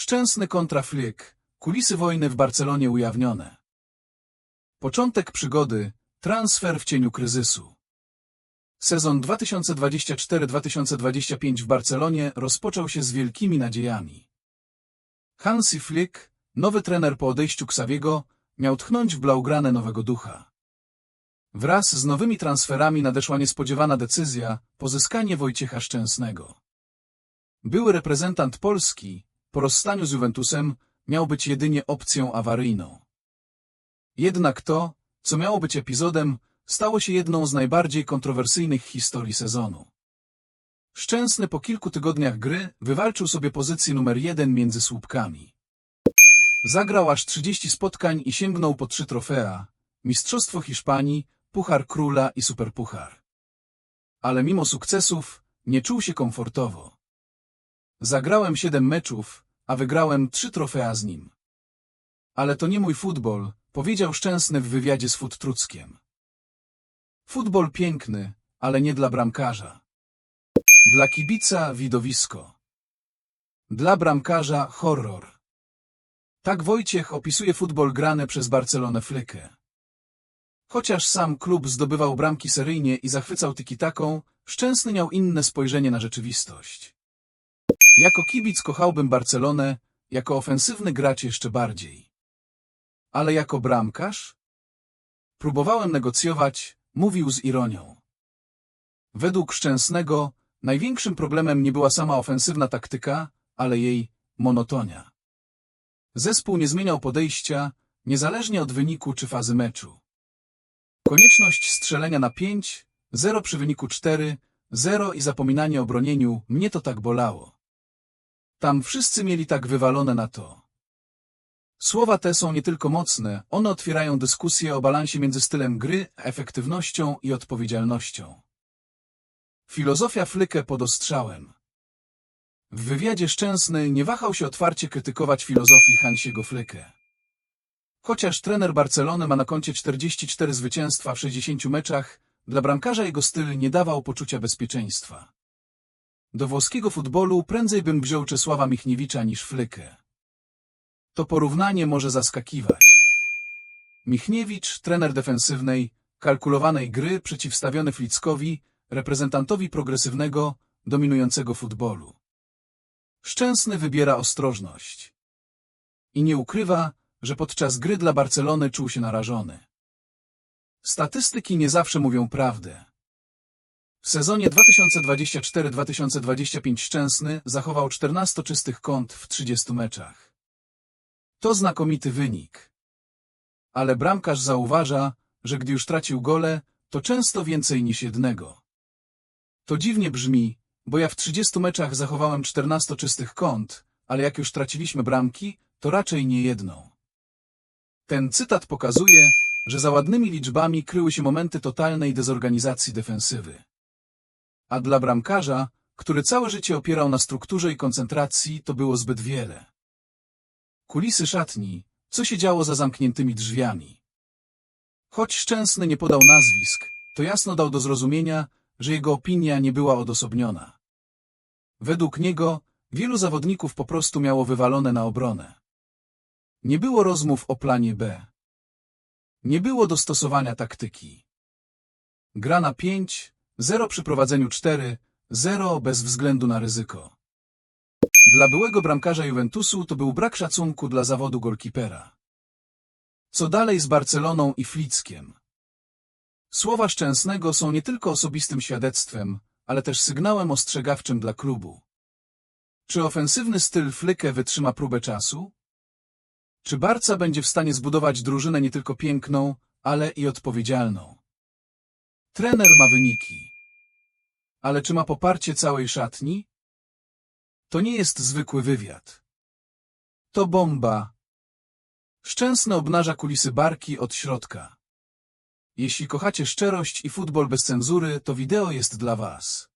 Szczęsny kontra Flick. Kulisy wojny w Barcelonie ujawnione. Początek przygody. Transfer w cieniu kryzysu. Sezon 2024-2025 w Barcelonie rozpoczął się z wielkimi nadziejami. Hansi Flick, nowy trener po odejściu Xaviego, miał tchnąć w Blaugrane nowego ducha. Wraz z nowymi transferami nadeszła niespodziewana decyzja pozyskanie Wojciecha Szczęsnego. Były reprezentant Polski, po rozstaniu z Juventusem, miał być jedynie opcją awaryjną. Jednak to, co miało być epizodem, stało się jedną z najbardziej kontrowersyjnych historii sezonu. Szczęsny po kilku tygodniach gry wywalczył sobie pozycję numer jeden między słupkami. Zagrał aż 30 spotkań i sięgnął po trzy trofea, Mistrzostwo Hiszpanii, Puchar Króla i Superpuchar. Ale mimo sukcesów nie czuł się komfortowo. Zagrałem siedem meczów, a wygrałem trzy trofea z nim. Ale to nie mój futbol, powiedział Szczęsny w wywiadzie z Futtruckiem. Futbol piękny, ale nie dla bramkarza. Dla kibica widowisko. Dla bramkarza horror. Tak Wojciech opisuje futbol grany przez Barcelonę Flykę. Chociaż sam klub zdobywał bramki seryjnie i zachwycał tiki-taką, Szczęsny miał inne spojrzenie na rzeczywistość. Jako kibic kochałbym Barcelonę, jako ofensywny gracz jeszcze bardziej. Ale jako bramkarz? Próbowałem negocjować, mówił z ironią. Według Szczęsnego największym problemem nie była sama ofensywna taktyka, ale jej monotonia. Zespół nie zmieniał podejścia, niezależnie od wyniku czy fazy meczu. Konieczność strzelenia na 5, 0 przy wyniku 4, 0 i zapominanie o bronieniu, mnie to tak bolało. Tam wszyscy mieli tak wywalone na to. Słowa te są nie tylko mocne, one otwierają dyskusję o balansie między stylem gry, efektywnością i odpowiedzialnością. Filozofia Flykę pod ostrzałem. W wywiadzie Szczęsny nie wahał się otwarcie krytykować filozofii Hansiego Flykę. Chociaż trener Barcelony ma na koncie 44 zwycięstwa w 60 meczach, dla bramkarza jego styl nie dawał poczucia bezpieczeństwa. Do włoskiego futbolu prędzej bym wziął Czesława Michniewicza niż Flykę. To porównanie może zaskakiwać. Michniewicz, trener defensywnej, kalkulowanej gry przeciwstawiony Flickowi, reprezentantowi progresywnego, dominującego futbolu. Szczęsny wybiera ostrożność. I nie ukrywa, że podczas gry dla Barcelony czuł się narażony. Statystyki nie zawsze mówią prawdę. W sezonie 2024-2025 Szczęsny zachował 14 czystych kąt w 30 meczach. To znakomity wynik. Ale bramkarz zauważa, że gdy już tracił gole, to często więcej niż jednego. To dziwnie brzmi, bo ja w 30 meczach zachowałem 14 czystych kąt, ale jak już traciliśmy bramki, to raczej nie jedną. Ten cytat pokazuje, że za ładnymi liczbami kryły się momenty totalnej dezorganizacji defensywy. A dla bramkarza, który całe życie opierał na strukturze i koncentracji, to było zbyt wiele. Kulisy szatni, co się działo za zamkniętymi drzwiami. Choć Szczęsny nie podał nazwisk, to jasno dał do zrozumienia, że jego opinia nie była odosobniona. Według niego wielu zawodników po prostu miało wywalone na obronę. Nie było rozmów o planie B. Nie było dostosowania taktyki. Gra na 5, 0 przy prowadzeniu 4, 0 bez względu na ryzyko. Dla byłego bramkarza Juventusu to był brak szacunku dla zawodu golkipera. Co dalej z Barceloną i Flickiem? Słowa Szczęsnego są nie tylko osobistym świadectwem, ale też sygnałem ostrzegawczym dla klubu. Czy ofensywny styl Flykę wytrzyma próbę czasu? Czy Barca będzie w stanie zbudować drużynę nie tylko piękną, ale i odpowiedzialną? Trener ma wyniki. Ale czy ma poparcie całej szatni? To nie jest zwykły wywiad. To bomba. Szczęsny obnaża kulisy barki od środka. Jeśli kochacie szczerość i futbol bez cenzury, to wideo jest dla Was.